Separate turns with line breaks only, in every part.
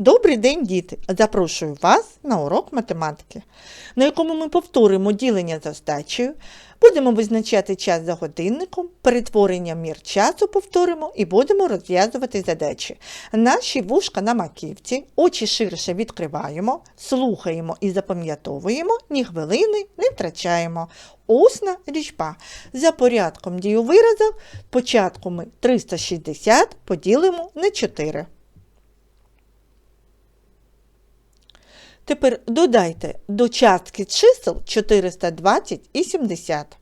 Добрий день, діти! Запрошую вас на урок математики, на якому ми повторимо ділення за здачею, будемо визначати час за годинником, перетворення мір часу повторимо і будемо розв'язувати задачі. Наші вушка на маківці, очі ширше відкриваємо, слухаємо і запам'ятовуємо, ні хвилини не втрачаємо. Усна лічба. За порядком дій у виразах спочатку ми 360 поділимо на 4. Тепер додайте до частки чисел 420 і 70.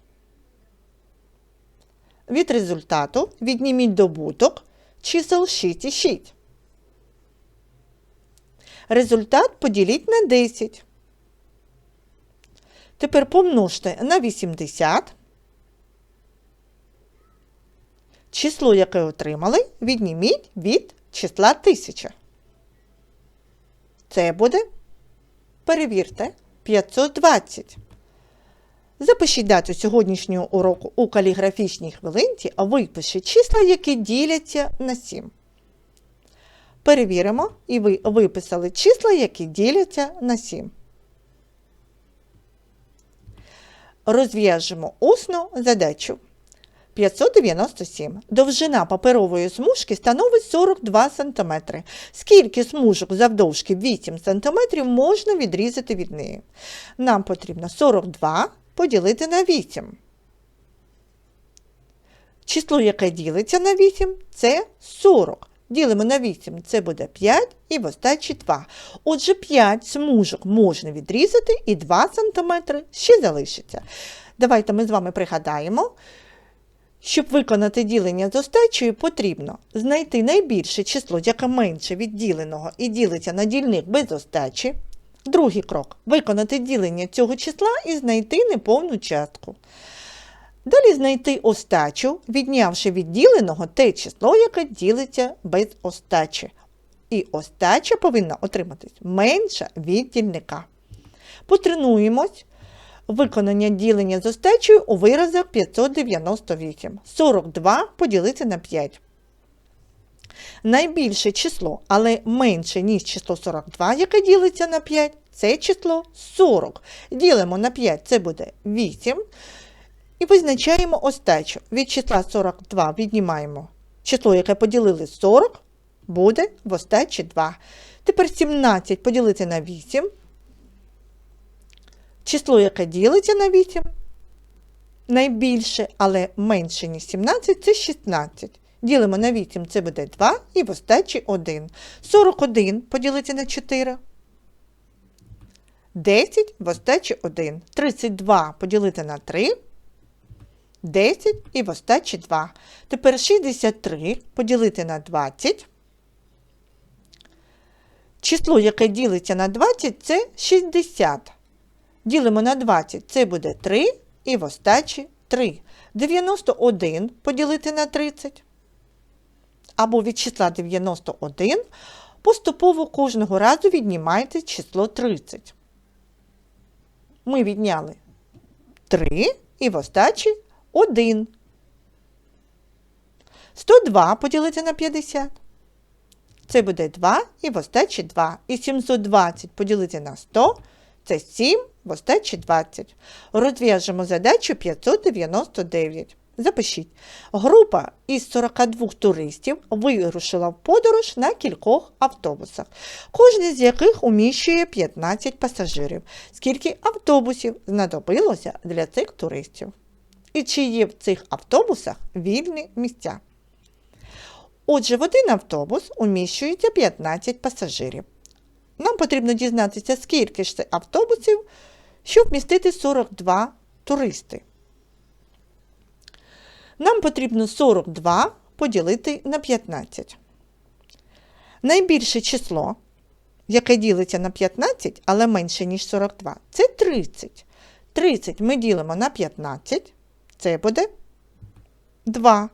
Від результату відніміть добуток чисел 6 і 6. Результат поділіть на 10. Тепер помножте на 80. Число, яке отримали, відніміть від числа 1000. Це буде Перевірте 520. Запишіть дату сьогоднішнього уроку у каліграфічній хвилинці, а випишіть числа, які діляться на 7. Перевіримо, і ви виписали числа, які діляться на 7. Розв'яжемо усну задачу. 597. Довжина паперової смужки становить 42 см. Скільки смужок завдовжки 8 см можна відрізати від неї? Нам потрібно 42 поділити на 8. Число, яке ділиться на 8, це 40. Ділимо на 8, це буде 5 і в остачі 2. Отже, 5 смужок можна відрізати і 2 см ще залишиться. Давайте ми з вами пригадаємо. Щоб виконати ділення з остачею, потрібно знайти найбільше число, яке менше від діленого і ділиться на дільник без остачі. Другий крок виконати ділення цього числа і знайти неповну частку. Далі знайти остачу, віднявши від діленого те число, яке ділиться без остачі. І остача повинна отриматись менша від дільника. Потренуємось виконання ділення з остачею у виразах 598. 42 поділити на 5. Найбільше число, але менше, ніж число 42, яке ділиться на 5, це число 40. Ділимо на 5, це буде 8. І визначаємо остачу. Від числа 42 віднімаємо число, яке поділили 40, буде в остачі 2. Тепер 17 поділити на 8. Число, яке ділиться на 8, найбільше, але менше, ніж 17, це 16. Ділимо на 8, це буде 2 і в остачі 1. 41 поділити на 4. 10 в остачі 1. 32 поділити на 3. 10 і в остачі 2. Тепер 63 поділити на 20. Число, яке ділиться на 20, це 60. Ділимо на 20, це буде 3 і в остачі 3. 91 поділити на 30. Або від числа 91 поступово кожного разу віднімайте число 30. Ми відняли 3 і в остачі 1. 102 поділити на 50. Це буде 2 і в остачі 2. І 720 поділити на 100 це 7 в остачі 20. Розв'яжемо задачу 599. Запишіть. Група із 42 туристів вирушила в подорож на кількох автобусах, кожен з яких уміщує 15 пасажирів. Скільки автобусів знадобилося для цих туристів? І чи є в цих автобусах вільні місця? Отже, в один автобус уміщується 15 пасажирів. Нам потрібно дізнатися, скільки ж це автобусів, щоб вмістити 42 туристи. Нам потрібно 42 поділити на 15. Найбільше число, яке ділиться на 15, але менше, ніж 42, це 30. 30 ми ділимо на 15, це буде 2.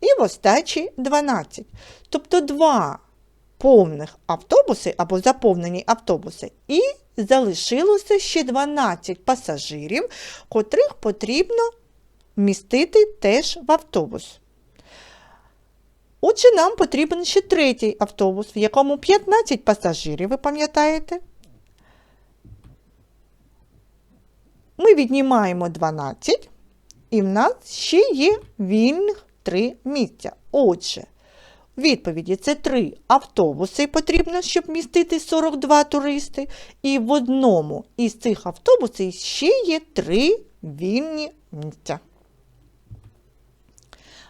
І в остачі 12. Тобто 2 повних автобуси або заповнені автобуси, і залишилося ще 12 пасажирів, котрих потрібно вмістити теж в автобус. Отже, нам потрібен ще третій автобус, в якому 15 пасажирів, ви пам'ятаєте? Ми віднімаємо 12, і в нас ще є вільних 3 місця. Отже, відповіді це 3 автобуси потрібно, щоб містити 42 туристи. І в одному із цих автобусів ще є 3 вільні місця.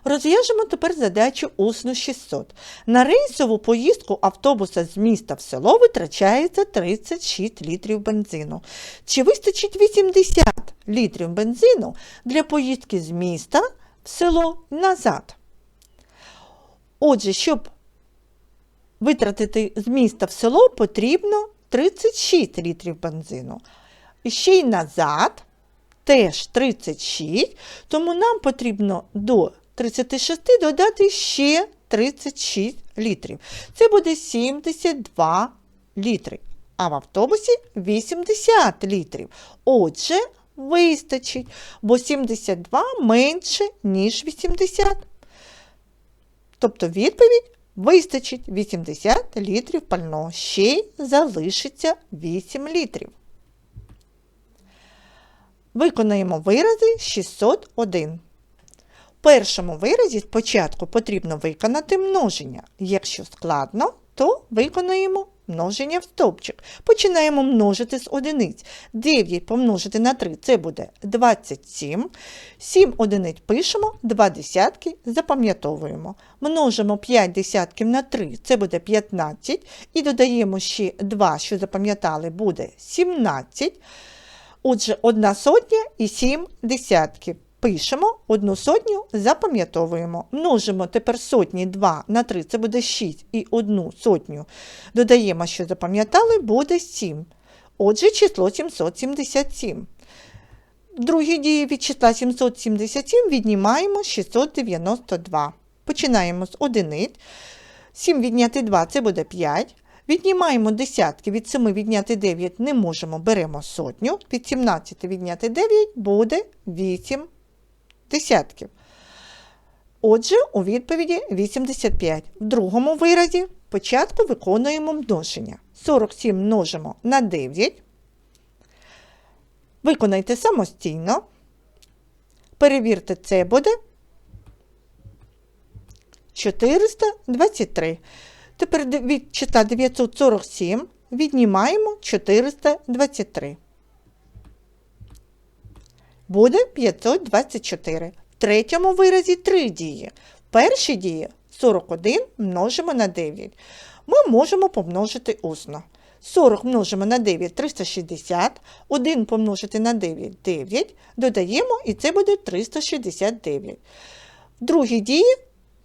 Розв'яжемо тепер задачу усну 600. На рейсову поїздку автобуса з міста в село витрачається 36 літрів бензину. Чи вистачить 80 літрів бензину для поїздки з міста в село назад? Отже, щоб витратити з міста в село, потрібно 36 літрів бензину. І ще й назад теж 36, тому нам потрібно до 36 додати ще 36 літрів. Це буде 72 літри. А в автобусі 80 літрів. Отже, вистачить, бо 72 менше, ніж 80. Тобто відповідь вистачить 80 літрів пального. Ще й залишиться 8 літрів. Виконаємо вирази 601. В першому виразі спочатку потрібно виконати множення. Якщо складно, то виконуємо множення в стовпчик. Починаємо множити з одиниць. 9 помножити на 3 це буде 27. 7 одиниць пишемо, 2 десятки запам'ятовуємо. Множимо 5 десятків на 3 це буде 15. І додаємо ще 2, що запам'ятали, буде 17. Отже, 1 сотня і 7 десятків. Пишемо одну сотню, запам'ятовуємо. Множимо тепер сотні 2 на 3, це буде 6 і одну сотню. Додаємо, що запам'ятали, буде 7. Отже, число 777. В другій дії від числа 777 віднімаємо 692. Починаємо з одиниць. 7 відняти 2 це буде 5. Віднімаємо десятки, від 7 відняти 9 не можемо, беремо сотню. Від 17 відняти 9 буде 8 десятків. Отже, у відповіді 85. В другому виразі спочатку виконуємо множення. 47 множимо на 9. Виконайте самостійно. Перевірте, це буде 423. Тепер від числа 947 віднімаємо 423. Буде 524. В третьому виразі 3 дії. В першій дії 41 множимо на 9. Ми можемо помножити усно. 40 множимо на 9 360, 1 помножити на 9 9, додаємо і це буде 369. В другій дії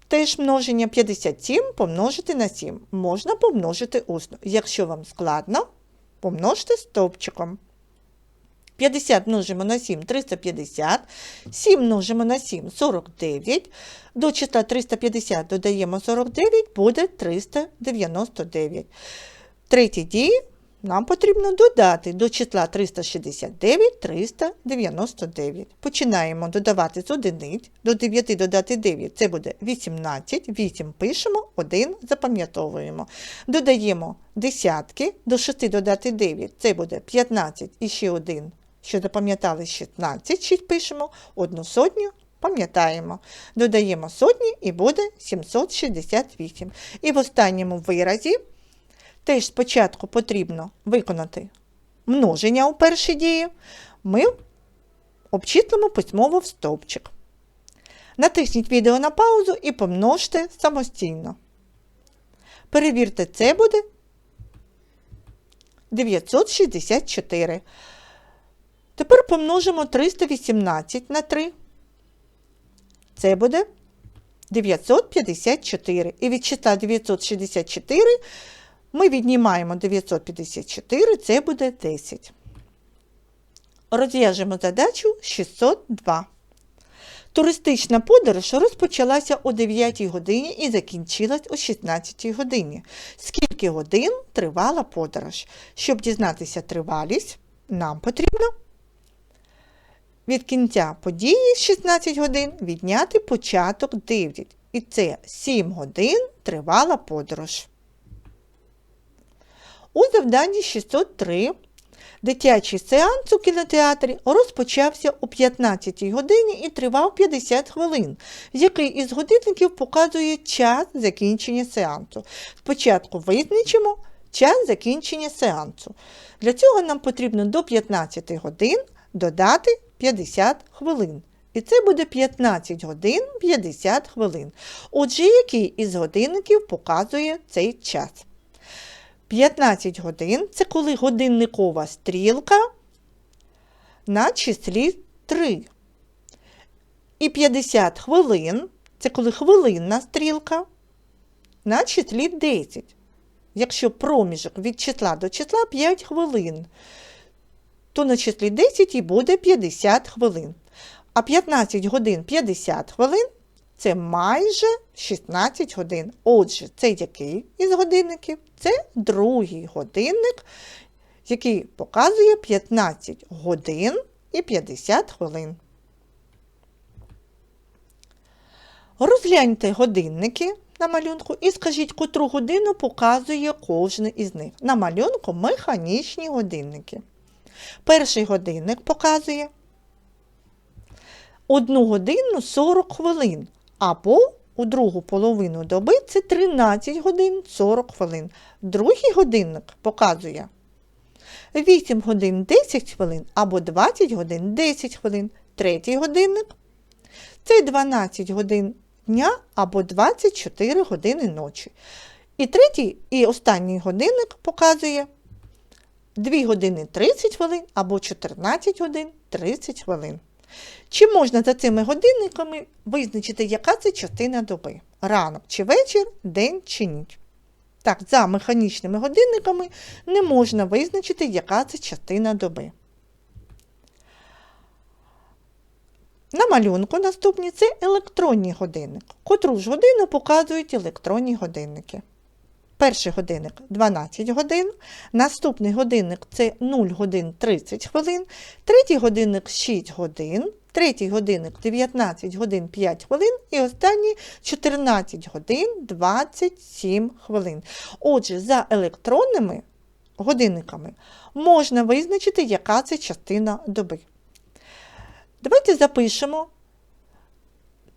теж множення 57 помножити на 7. Можна помножити усно. Якщо вам складно, помножте стовпчиком. 50 множимо на 7 350, 7 множимо на 7 49. До числа 350 додаємо 49, буде 399. Третій дії нам потрібно додати до числа 369 399. Починаємо додавати з одиниць. До 9 додати 9 це буде 18. 8 пишемо, 1 запам'ятовуємо. Додаємо десятки, до 6 додати 9 це буде 15 і ще 1. Що запам'ятали 16, 6 пишемо, одну сотню пам'ятаємо. Додаємо сотні і буде 768. І в останньому виразі теж спочатку потрібно виконати множення у першій дії. Ми обчислимо письмово в стовпчик. Натисніть відео на паузу і помножте самостійно. Перевірте, це буде 964. Тепер помножимо 318 на 3. Це буде 954. І від числа 964 ми віднімаємо 954, це буде 10. Розв'яжемо задачу 602. Туристична подорож розпочалася о 9 годині і закінчилась о 16 годині. Скільки годин тривала подорож? Щоб дізнатися тривалість, нам потрібно від кінця події 16 годин відняти початок 9. І це 7 годин тривала подорож. У завданні 603 дитячий сеанс у кінотеатрі розпочався о 15 годині і тривав 50 хвилин, який із годинників показує час закінчення сеансу. Спочатку визначимо час закінчення сеансу. Для цього нам потрібно до 15 годин додати 50 хвилин. І це буде 15 годин 50 хвилин. Отже, який із годинників показує цей час? 15 годин це коли годинникова стрілка на числі 3. І 50 хвилин це коли хвилинна стрілка на числі 10. Якщо проміжок від числа до числа 5 хвилин, то на числі 10 і буде 50 хвилин. А 15 годин 50 хвилин це майже 16 годин. Отже, це який із годинників? Це другий годинник, який показує 15 годин і 50 хвилин. Розгляньте годинники на малюнку і скажіть, котру годину показує кожен із них. На малюнку механічні годинники. Перший годинник показує 1 годину 40 хвилин, або у другу половину доби це 13 годин 40 хвилин. Другий годинник показує 8 годин 10 хвилин або 20 годин 10 хвилин. Третій годинник це 12 годин дня або 24 години ночі. І третій і останній годинник показує 2 години 30 хвилин або 14 годин 30 хвилин. Чи можна за цими годинниками визначити, яка це частина доби? Ранок чи вечір, день чи ніч? Так, за механічними годинниками не можна визначити, яка це частина доби. На малюнку наступні це електронні годинники. Котру ж годину показують електронні годинники. Перший годинник 12 годин, наступний годинник це 0 годин 30 хвилин, третій годинник 6 годин, третій годинник 19 годин 5 хвилин і останній 14 годин 27 хвилин. Отже, за електронними годинниками можна визначити, яка це частина доби. Давайте запишемо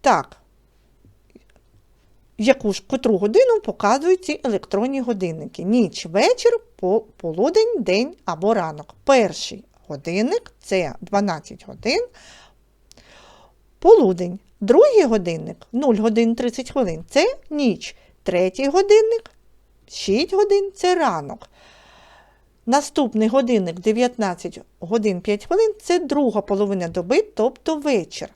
так яку ж котру годину показують ці електронні годинники. Ніч, вечір, полудень, день або ранок. Перший годинник це 12 годин. Полудень. Другий годинник 0 годин 30 хвилин це ніч. Третій годинник 6 годин це ранок. Наступний годинник 19 годин 5 хвилин це друга половина доби, тобто вечір.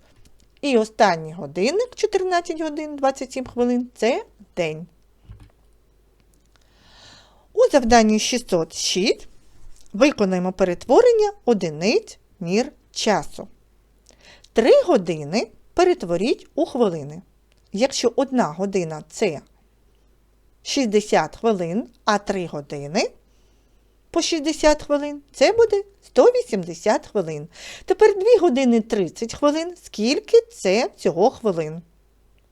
І останній годинник 14 годин 27 хвилин це день. У завданні 606 виконаємо перетворення одиниць мір часу. Три години перетворіть у хвилини. Якщо одна година це 60 хвилин, а 3 години по 60 хвилин, це буде 180 хвилин. Тепер 2 години 30 хвилин. Скільки це цього хвилин?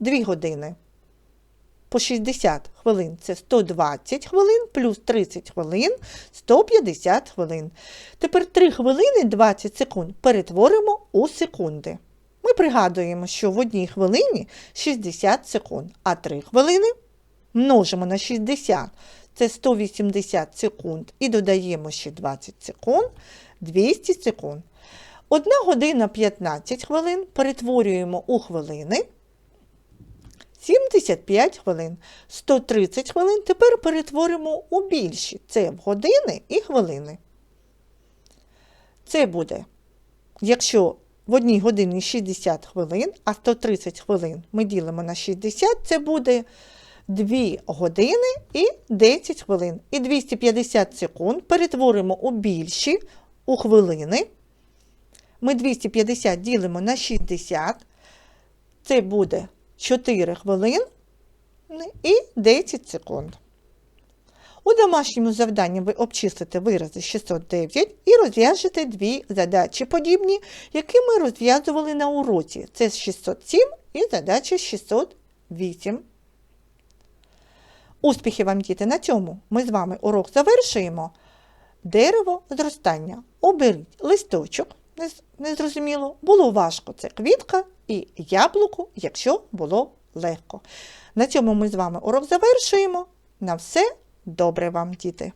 2 години. По 60 хвилин це 120 хвилин, плюс 30 хвилин 150 хвилин. Тепер 3 хвилини 20 секунд перетворимо у секунди. Ми пригадуємо, що в одній хвилині 60 секунд, а 3 хвилини множимо на 60 це 180 секунд. І додаємо ще 20 секунд, 200 секунд. 1 година 15 хвилин перетворюємо у хвилини. 75 хвилин, 130 хвилин тепер перетворимо у більші. Це в години і хвилини. Це буде, якщо в одній годині 60 хвилин, а 130 хвилин ми ділимо на 60, це буде 2 години і 10 хвилин. І 250 секунд перетворимо у більші у хвилини. Ми 250 ділимо на 60. Це буде 4 хвилини і 10 секунд. У домашньому завданні ви обчислите вирази 609 і розв'яжете дві задачі подібні, які ми розв'язували на уроці. Це 607 і задача 608. 8. Успіхів вам, діти, на цьому ми з вами урок завершуємо. Дерево зростання. Оберіть листочок, незрозуміло, було важко це квітка і яблуко, якщо було легко. На цьому ми з вами урок завершуємо. На все добре вам, діти!